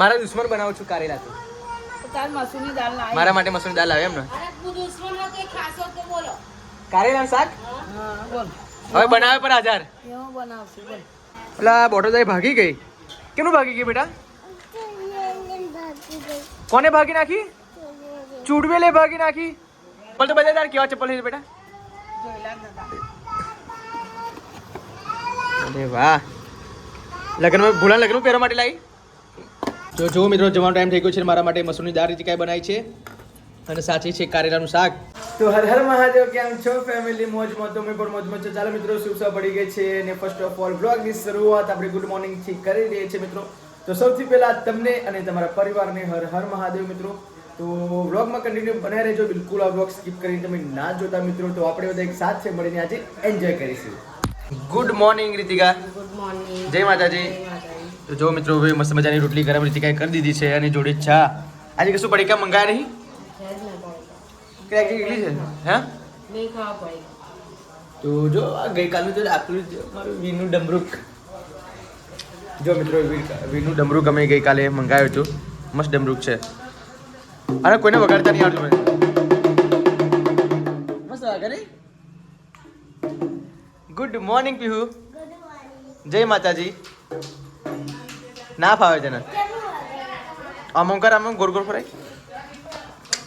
મારા દુશ્મન બનાવું છું કારેલા તો. તો તાર મસૂરની દાળ લાવી મારા માટે મસૂરની દાળ લાવે એમ ને? કારેલાનું શાક? હવે બનાવે પર આધાર. પેલા બોટોદાઈ ભાગી ગઈ? કેનું ભાગી ગઈ બેટા? કોને ભાગી નાખી? ચૂડવેલે ભાગી નાખી. પણ તો બધા તાર કેવા ચપ્પલ છે બેટા? અરે વાહ. લગ્નમાં ભૂલા લગ્ન પહેરવા માટે લાવી? તો જુઓ મિત્રો જવાનો ટાઈમ થઈ ગયો છે મારા માટે મસૂરની દાળ રીતે કાંઈ બનાવી છે. અને સાચી છે કારેલાનું શાક. તો હર હર મહાદેવ કેમ છો? ફેમિલી મોજમાં તો મેં પણ મોજમાં છો. ચાલો મિત્રો શુભસા પડી ગઈ છે અને ફર્સ્ટ ઓફ ઓલ બ્લોગની શરૂઆત આપણે ગુડ મોર્નિંગથી કરી દઈએ છીએ મિત્રો. તો સૌથી પહેલા તમને અને તમારા પરિવારને હર હર મહાદેવ મિત્રો. તો વ્લોગમાં કન્ટિન્યુ બનાવી રહેજો. બિલકુલ આ વ્લોગ સ્કીપ કરીને તમે ના જોતા મિત્રો. તો આપણે બધા એક સાથે મળીને આજે એન્જોય કરીશું. Good morning Ritika good morning જય માતાજી. તો જો મિત્રો હવે મસ્ત મજાની રોટલી ગરમ રીતિકાએ કરી દીધી છે અને જોડે ચા. આજે કશું પડીકા મંગાયા નહીં? કે આજે છે? હે? નહીં ખાવા પડે. તો જો આ ગઈકાલનું તો આપણું મારું વીનું ડમરૂક. જો મિત્રો વીનું ડમરૂક અમે ગઈકાલે મંગાવ્યું હતું. મસ્ત ડમરૂક છે. અને કોઈને વગાડતા નહીં આવડતું મને મસ્ત વાગે નહીં? ગુડ મોર્નિંગ પીહુ જય માતાજી. ના ફાવે તને આમ આમ કર આમ આમ ગોળ ગોળ ફરાય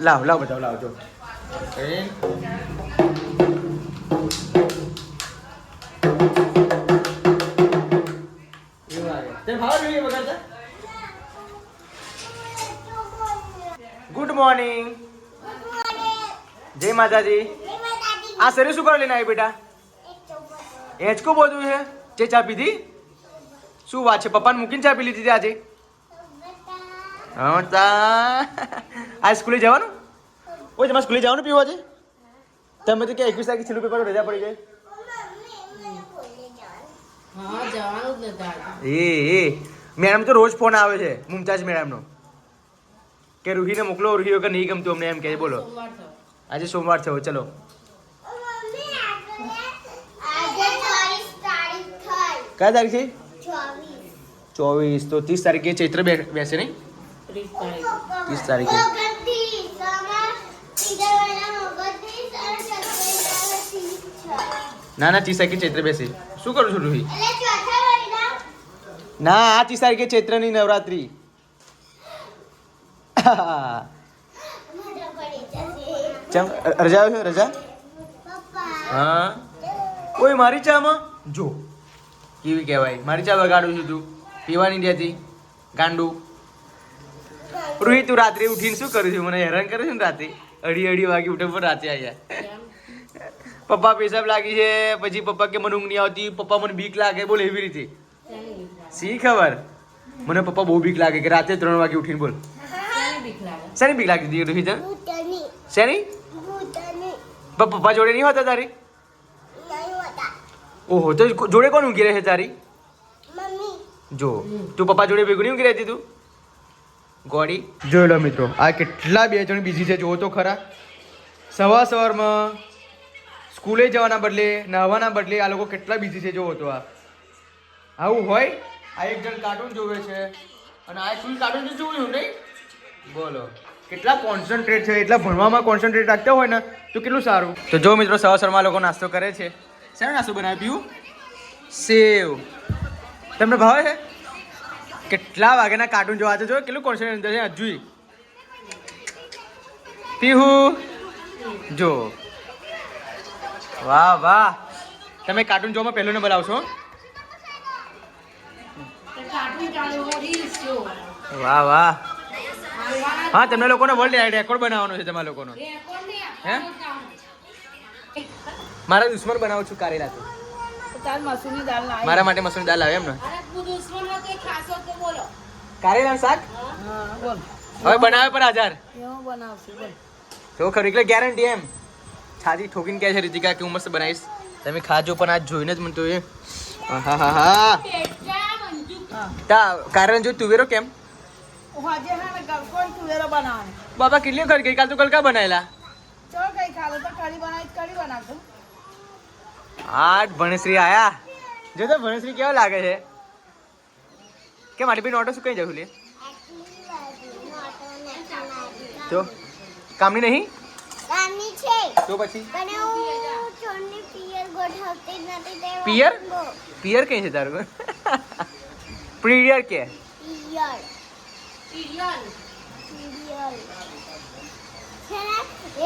લાવ લાવ બતાવ લાવ જો એ ગુડ મોર્નિંગ જય માતાજી આ સરે શું કરવા લઈને આવી બેટા હેચકો બધું છે જે ચા પીધી શું વાત છે? પપ્પાને મૂકીને ચા પી લીધી આજે? હા તા આ સ્કૂલે જવાનું? ઓય તમારે સ્કૂલે જવાનું પીવા છે તમે તો કે એકવીસ તારીખે છેલ્લું પેપર રજા પડી ગઈ હા જવાનું જ નતા આજે. એ એ. મેડમ તો રોજ ફોન આવે છે મુમતાજ મેડમનો. કે રૂહીને મોકલો રૂહી વગર નહીં ગમતું અમને એમ કહે બોલો. આજે સોમવાર થયો ચલો. કયા તારીખ છે ચોવીસ તો ત્રીસ તારીખે ચૈત્ર બેસે નહીં? ત્રીસ તારીખે. ના ના ત્રીસ તારીખે ચૈત્ર બેસે. શું કરું છું રૂહી? ના આ ત્રીસ તારીખે ચૈત્રની નવરાત્રી. ચમ રજા આવ્યો છે રજા? હા. કોઈ મારી ચામાં? જો. કેવી કહેવાય? મારી ચા વગાડું છું તું. પીવાની નથી ગાંડું. રોહિત તું રાત્રે ઉઠીને શું કરું છું? મને હેરાન કરે છે ને રાત્રે? અઢી અઢી વાગે ઉઠે પણ રાતે આવ્યા પપ્પા પેશાબ લાગી છે પછી પપ્પા કે મને ઊંઘ નહીં આવતી પપ્પા મને બીક લાગે બોલ એવી રીતે. સી ખબર? મને પપ્પા બહુ બીક લાગે કે રાતે ત્રણ વાગે ઉઠીને બોલ. શેની બીક લાગતી હતી રોહિત શેની? પપ્પા જોડે નહીં હોતા તારી? ઓહો તો જોડે કોણ ઊંઘી રહે છે તારી? જો, તું પપ્પા જોડે ભેગું નહીં રહેતી તું? ગોડી. જોઈ લો મિત્રો, આ કેટલા બે જણ બીજી છે જોવો તો ખરા. સવાર સવારમાં સ્કૂલે જવાના બદલે, નાહવાના બદલે આ લોકો કેટલા બીજી છે જોવો તો આ. આવું હોય? આ એક જણ કાર્ટૂન જોવે છે અને આ તું કાર્ટૂન તો જોયું નહીં? બોલો, કેટલા કોન્સન્ટ્રેટ છે, એટલા ભણવામાં કોન્સન્ટ્રેટ રાખતા હોય ને, તો કેટલું સારું? તો જો મિત્રો, સવાર સવારમાં લોકો નાસ્તો કરે છે. શેનો નાસ્તો બનાવી પીવું સેવ. તમને ભાવે છે? કેટલા વાગ્યાના કાર્ટૂન જોવા છે જો કેટલું કોન્સન્ટ્રેટ છે હજુ પીહુ. જો. વાહ વાહ. તમે કાર્ટૂન જોવામાં પહેલો નંબર આવશો. વાહ વાહ. હા તમને લોકોનો વર્લ્ડ રેકોર્ડ બનાવવાનો છે તમારા લોકોનો. હે? મારા દુશ્મન બનાવું છું કારેલા તો મારા માટે મસૂરની દાળ આવે એમ ને તું તો તો કારેલાનું શાક હવે બનાવે પર આધાર એવું બનાવશું બોલ તો ખરું એટલે ગેરંટી એમ. છાતી ઠોકીને કહે છે રીતિકા કે હું મસ્ત બનાવીશ. તમે ખાજો પણ આજ જોઈને જ મને તો એ હા તા કારણ જો તુવેરો કેમ? બાબા કેટલી વખત ગઈકાલ તો કલકા બનાવેલા ચો કઈ તો કઢી બનાવી કઢી બનાવશું. આઠ ભણશ્રી આયા? જો તો ભણશ્રી કેવા લાગે છે? કે મારી બી નોટો શું કઈ જવું લે? જો કામની નહીં? કામની છે. તો પછી? પિયર ગોઠવતી જ નથી તે પિયર? કઈ છે તારું? પ્રિયર કે? પિયર. પિયર છે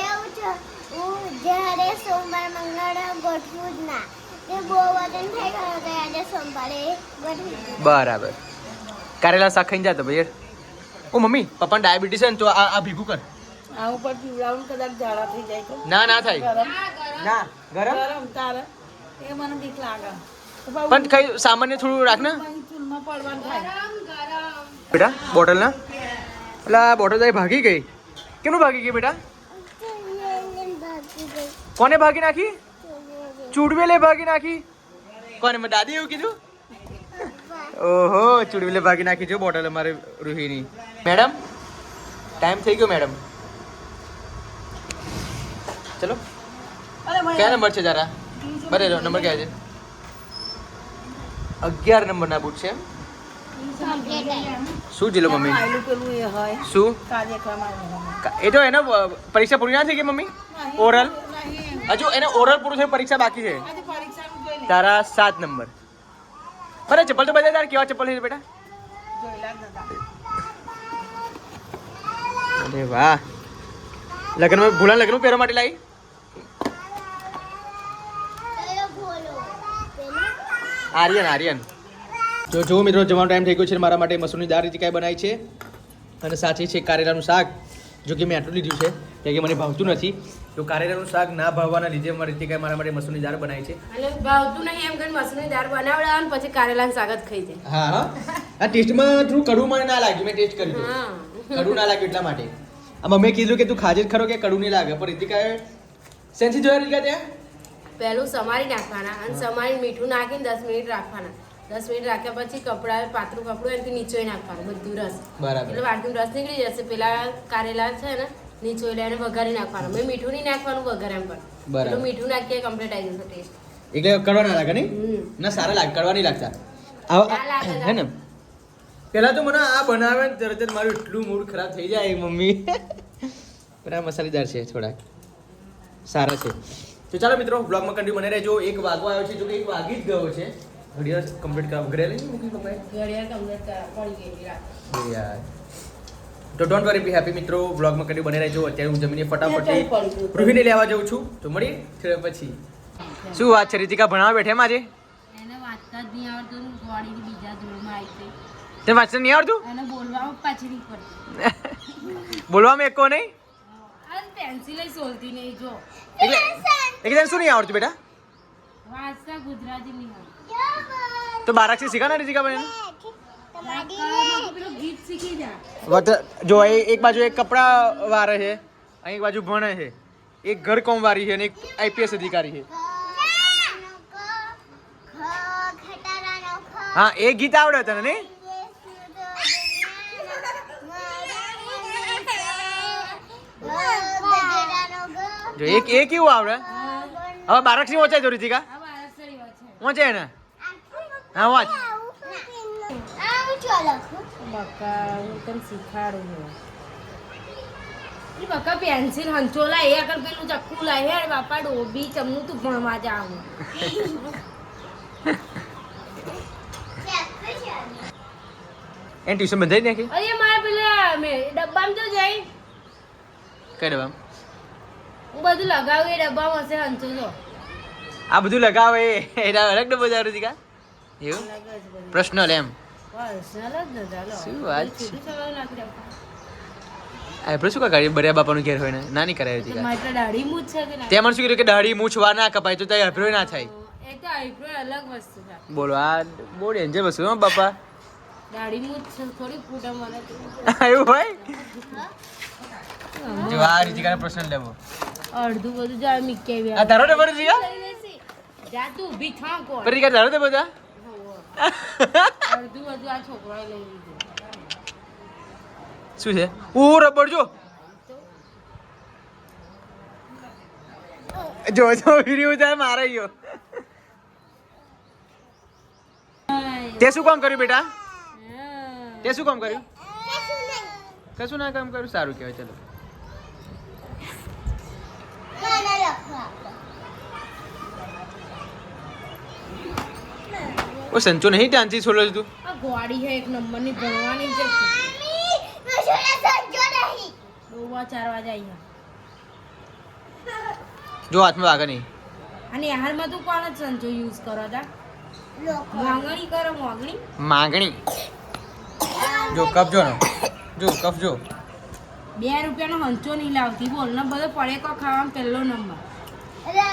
એવું છે હું જ્યારે સોમવાર મંગળવાર ગોઠવું જ ના તે બહુ વજન થઈ ગયો તો આજે સોમવારે ગોઠવી બરાબર. કારેલા શાક ખાઈને જાતો ભાઈ ઓ મમ્મી પપ્પાને ડાયાબિટીસ છે ને તો આ આ ભીગું કર. આ ઉપર પીવડાવું કદાચ ઝાડા થઈ જાય તો. ના ના થાય. ના ગરમ. ગરમ? તારે. એ મને બીક લાગે. પણ કઈ સામાન્ય થોડું રાખ ને. ચૂલમાં પડવાનું થાય. ગરમ ગરમ. બેટા બોટલ ના એટલે આ બોટલ તારી ભાગી ગઈ. કેનું ભાગી ગઈ બેટા. કોને ભાગી નાખી? ચૂડવેલે ભાગી નાખી. કોને મેં દાદી એવું કીધું? ઓહો ચૂડવેલે ભાગી નાખી જો બોટલ અમારે રૂહીની. મેડમ ટાઈમ થઈ ગયો મેડમ. ચલો. અરે ભાઈ કયા નંબર છે તારા બરે નંબર કયા છે? અગિયાર નંબરના બૂટ છે. એમ? ચોકલેટ આઈ. શું જીલો મમ્મી? આયલું પેલું એ હોય. શું? કાર્યક્રમ આવ્યો કા- એ તો એને અ, પરીક્ષા પૂરી ના થઈ ગઈ મમ્મી? ઓરલ નહીં હજુ એને ઓરલ પૂરું થયું પરીક્ષા બાકી છે. તારા સાત નંબર. બરાબર ચપ્પલ તો બધા તાર કેવા ચપ્પલ છે બેટા? અરે વાહ. લગ્નમાં ભૂલા લગ્ન પહેરવા માટે લાવી? આર્યન આર્યન. જો જો મિત્રો જવાનો ટાઈમ થઈ ગયો છે મારા માટે મસૂરની દાળ રીતિકાઈ બનાવી છે? અને સાથે છે કારેલાનું શાક જો કે મેં આટલું લીધું છે કે મને ભાવતું નથી. તો કારેલાનું શાક ના ભાવવાના લીધે મારી રીતિકાઈ મારા માટે મસૂરની દાળ બનાવી છે. એટલે ભાવતું નહીં એમ કરીને મસૂરની દાળ બનાવડાવે પછી કારેલાનું શાક જ ખાઈ જાય. હા હા. આ ટેસ્ટમાં થોડું કડવું મને ના લાગ્યું મેં ટેસ્ટ કર્યું. કડવું ના લાગ્યું એટલા માટે. આ મમ્મીએ કીધું કે તું ખાજે જ ખરો કે કડવું નહીં લાગે. પણ રીતિકાએ સેન્સી જોયા રીતિકા ત્યાં? પહેલું સમારી નાખવાના અને સમારી મીઠું નાખીને દસ મિનિટ રાખવાના. દસ મિનિટ રાખ્યા પછી કપડા પાતળું કપડું એનાથી નીચોઈ નાખવાનું બધું રસ. બરાબર. એટલે વાટકીનો રસ નીકળી જશે. પેલા કારેલા છે ને નીચોઈ એને વઘારી નાખવાનો. મેં મીઠું નહીં નાખવાનું વઘાર એમ પણ. બરાબર. એટલું મીઠું નાખીએ કમ્પ્લીટ આવી જશે ટેસ્ટ એટલે કડવા ના લાગે નહીં? ના સારા લાગે કડવા નહીં લાગતા. હે ને? પેલા તો મને આ બનાવે ને તરત જ મારું એટલું મૂડ ખરાબ થઈ જાય મમ્મી. પણ આ મસાલેદાર છે થોડાક. સારા છે. તો ચાલો મિત્રો બ્લોગમાં કન્ટિન્યુ બને રહેજો. એક વાગવા આવ્યો છે જો કે એક વાગી જ ગયો છે. ઘડિયાળ કમ્પ્લીટ કરવા ઘરે લઈ મૂકી પપ્પાએ? ઘડિયાળ કમ્પ્લીટ પડી ગઈ યાર. તો ડોન્ટ વરી બી હેપી મિત્રો. વ્લોગમાં કન્ટિન્યુ બને રહેજો. અત્યારે હું જમીને ફટાફટ રૂહીને લેવા જાઉં છું. તો મળી થોડા પછી. શું વાત છે રીતિકા ભણાવવા બેઠે એમ આજે? એને વાંચતા નહીં આવડતું છે બોલવામાં એકો નહીં? પેન્સિલ સોલતી નહીં જો. એટલે એટલે શું નહીં આવડતું બેટા? વાંચતા ગુજરાતી નહીં તો બારાક્ષી શીખા ના રીતિકા બને જા વત જો એ એક બાજુ એક કપડા વારે છે અહીં એક બાજુ ભણે છે. એક ઘર કોમ વારી છે અને એક આઈપીએસ અધિકારી છે. હા એ ગીત આવડે તને નહીં? જો એક એ કેવું આવડે? હવે બારાક્ષી વચાય તો રીતિકા આ બારસરી વચ્ચે વચાય ને? હા વાંચ. બકા હું તને શીખાડું હું ઈ બકા પેન્સિલ હંચોલા એ આગળ પેલું ચક્કુ લાય હે બાપા ડોબી ચમનું તું ભણવા જાવું એને ટ્યુશન બંધાઈ નાખી? અરે મારા પેલા મે ડબ્બામાં તો જાય કઈ હું બધું લગાવું એ ડબ્બામાં હશે હંચો જો. આ બધું લગાવે એના અલગ ડબ્બો રીતિકા એવું? પ્રશ્નલ એમ. શું વાત છે? આપણે શું કાઢી બર્યા બાપાનું ઘેર હોય ને? નાની કરાય રીતિકા મારે તો કે મને શું કીધું કે દાઢી મૂછ વાર ના કપાય? તો ત્યાં અભિપ્રાય ના થાય. આઈબ્રો બોલો આ બહુ ડેન્જર વસ્તુ બાપા. છે. એવું હોય? જો આ રીતિકાનો પ્રશ્ન લેવો. અડધું બધું જા મીકે આ તારો ડબ્બો રીતિકા જા તું ઊભી થા કોણ? રીતિકા તારો ડબ્બો શું છે? ઓ રબડ જો. જો જો વીડિયો જાય મારે ગયો. તે શું કામ કર્યું બેટા? તે શું કામ કર્યું? કશું ના કામ કર્યું? સારું કહેવાય ચલો. ઓ સંચો નહીં ત્યાંથી છોડો તું? આ ગોળી છે એક નંબરની ભણવાની છે. મમ્મી રસોડા સંચો નહીં. ડોવા ચાર વાગે આયા જો હાથમાં વાગે નહીં. અને હાલમાં તું કોણ જ સંચો યુઝ કરો તા? માંગણી કરો માંગણી. માંગણી. જો કપ જો ને. જો કપ જો. બે રૂપિયાનો હંચો નહીં લાવતી. બોલ ને બધો પડેકો ખાવામાં પહેલો નંબર. અરે